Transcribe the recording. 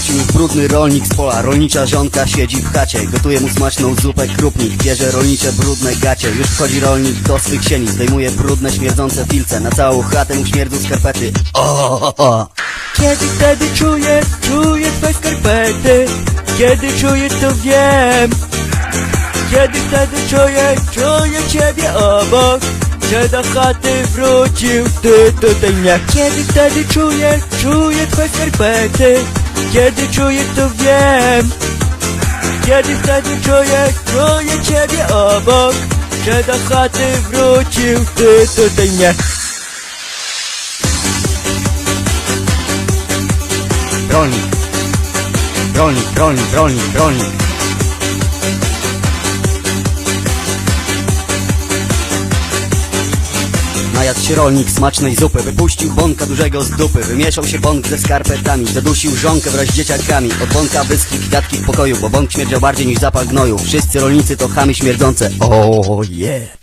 Wrócił brudny rolnik z pola, rolnicza żonka siedzi w chacie Gotuje mu smaczną zupę krupnik, bierze rolnicze brudne gacie. Już wchodzi rolnik do swych sieni, zdejmuje brudne śmierdzące filce. Na całą chatę mu śmierdzą skarpety. O, o, o. Kiedy wtedy czuję, czuję twoje skarpety. Kiedy czuję to wiem. Kiedy wtedy czuję, czuję ciebie obok. Że do chaty wrócił ty tutaj nie. Kiedy wtedy czuję, czuję twoje skarpety Kiedy czuję to wiem. Kiedy wtedy czuję, czuję ciebie obok. Że do chaty wrócił ty tutaj nie. Rolnik. Rolnik, rolnik, rolnik, rolnik Najadł się rolnik smacznej zupy Wypuścił bąka dużego z dupy. Wymieszał się bąk ze skarpetami Zadusił żonkę wraz z dzieciakami. Od bąka wyschli kwiatki w pokoju Bo bąk śmierdział bardziej niż zapach gnoju. Wszyscy rolnicy to chamy śmierdzące. Oh, yeah